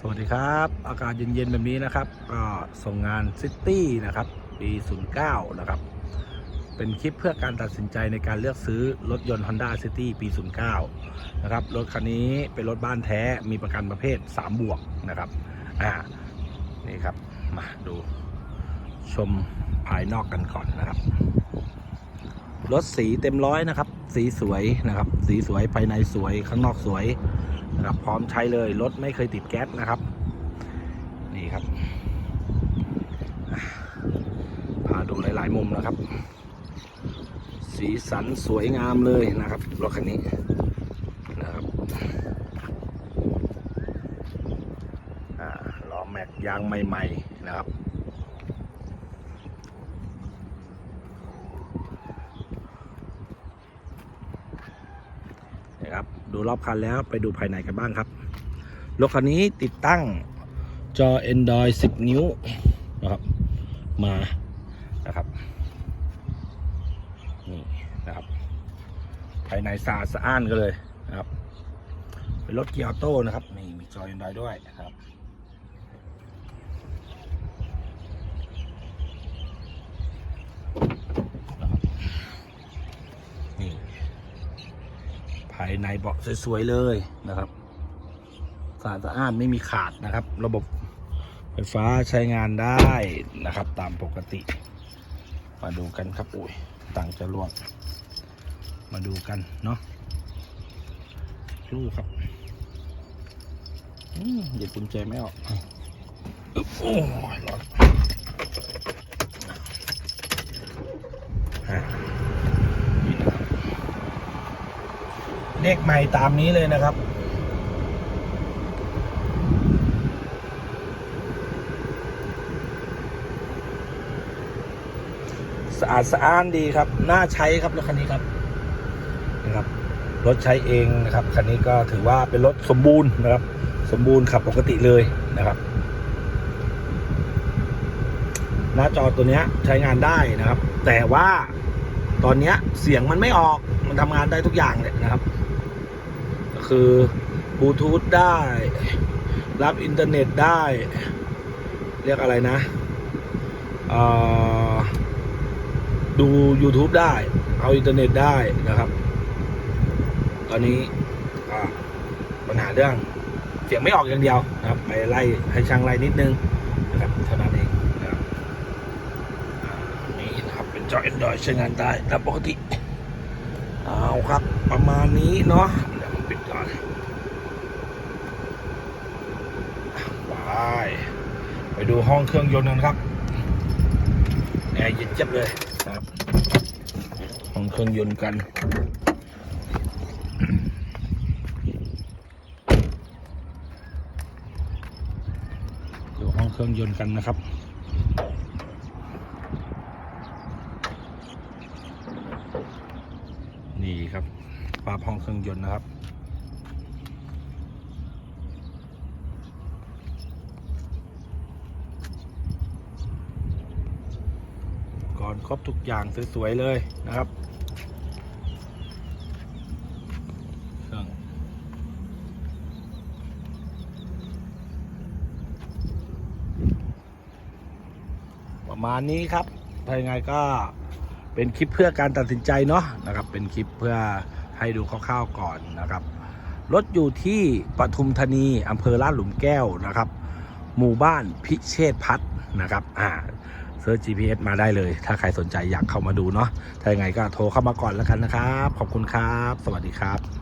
สวัสดีครับ อากาศเย็นๆแบบนี้นะครับก็ส่งงานซิตี้นะครับปี09นะครับ เป็นคลิปเพื่อการตัดสินใจในการเลือกซื้อรถยนต์ Honda City ปี 09นะครับรถคันนี้เป็นรถบ้านแท้มีประกันประเภท 3 บวกนะครับอ่านี่ครับ มาดู ชมภายนอกกันก่อนนะครับ รถสีเต็มร้อยนะครับ สีสวยนะครับ สีสวยภายในสวยข้างนอกสวย นะครับพร้อมใช้เลยรถไม่เคยติดแก๊สนะครับนี่ครับพาดูหลาย ๆ มุมนะครับ สีสันสวยงามเลยนะครับรถคันนี้นะครับล้อแม็กยางใหม่ ๆ นะครับ นะครับ ดูรอบคันแล้วไปดูภายในกันบ้างครับรถคันนี้ติดตั้งจอ Android 10 นิ้วนะครับ มานะครับนี่นะครับ ภายในสะอาดสะอ้านกันเลยนะครับ เป็นรถเกียร์ออโต้นะครับนี่มีจอ Android ด้วยนะครับายในเบาะสวยๆเลยนะครับสะอาดสะอ้านไม่มีขาดนะครับ ระบบไฟฟ้าใช้งานได้นะครับ ตามปกติ มาดูกันครับอุ้ยต่างจะรวดมาดูกันเนาะดูครับอืมเดี๋ยวกุญแจไม่ออกอึ๊บโอ้ยร้อนอะนะครับ เลขใหม่ตามนี้เลยนะครับ สะอาดสะอ้านดีครับ น่าใช้ครับรถคันนี้ครับนะครับ รถใช้เองนะครับ คันนี้ก็ถือว่าเป็นรถสมบูรณ์นะครับ สมบูรณ์ขับปกติเลยนะครับหน้าจอตัวนี้ใช้งานได้นะครับ แต่ว่าตอนนี้เสียงมันไม่ออกมันทำงานได้ทุกอย่างเลยนะครับ คือบลูทูธได้ รับอินเทอร์เน็ตได้ เรียกอะไรนะดู YouTube ได้ เอาอินเทอร์เน็ตได้นะครับ ตอนนี้ปัญหาเรื่องเสียงไม่ออกอย่างเดียวนะครับ ไปไล่ให้ช่างไล่นิดนึงนะครับเท่านั้นเองนะครับนี่นะครับเป็นจอ Android ใช้งานได้ตามปกติ เอาครับประมาณนี้เนาะ ปิดก่อนไปไปดูห้องเครื่องยนต์กันครับแอร์เย็นเจ็บเลยครับ ห้องเครื่องยนต์กันดูห้องเครื่องยนต์กันนะครับนี่ครับภาพห้องเครื่องยนต์นะครับ ก่อนครบทุกอย่างสวยๆเลยนะครับเครื่องประมาณนี้ครับถ้ายังไงก็เป็นคลิปเพื่อการตัดสินใจเนาะนะครับ เป็นคลิปเพื่อให้ดูคร่าวๆก่อนนะครับ รถอยู่ที่ปทุมธานีอำเภอลาดหลุมแก้วนะครับ หมู่บ้านพิเชษพัฒน์นะครับ อ่า เซิร์ช GPS มาได้เลย ถ้าใครสนใจอยากเข้ามาดูเนาะถ้ายังไงก็โทรเข้ามาก่อนแล้วกันนะครับ ขอบคุณครับ สวัสดีครับ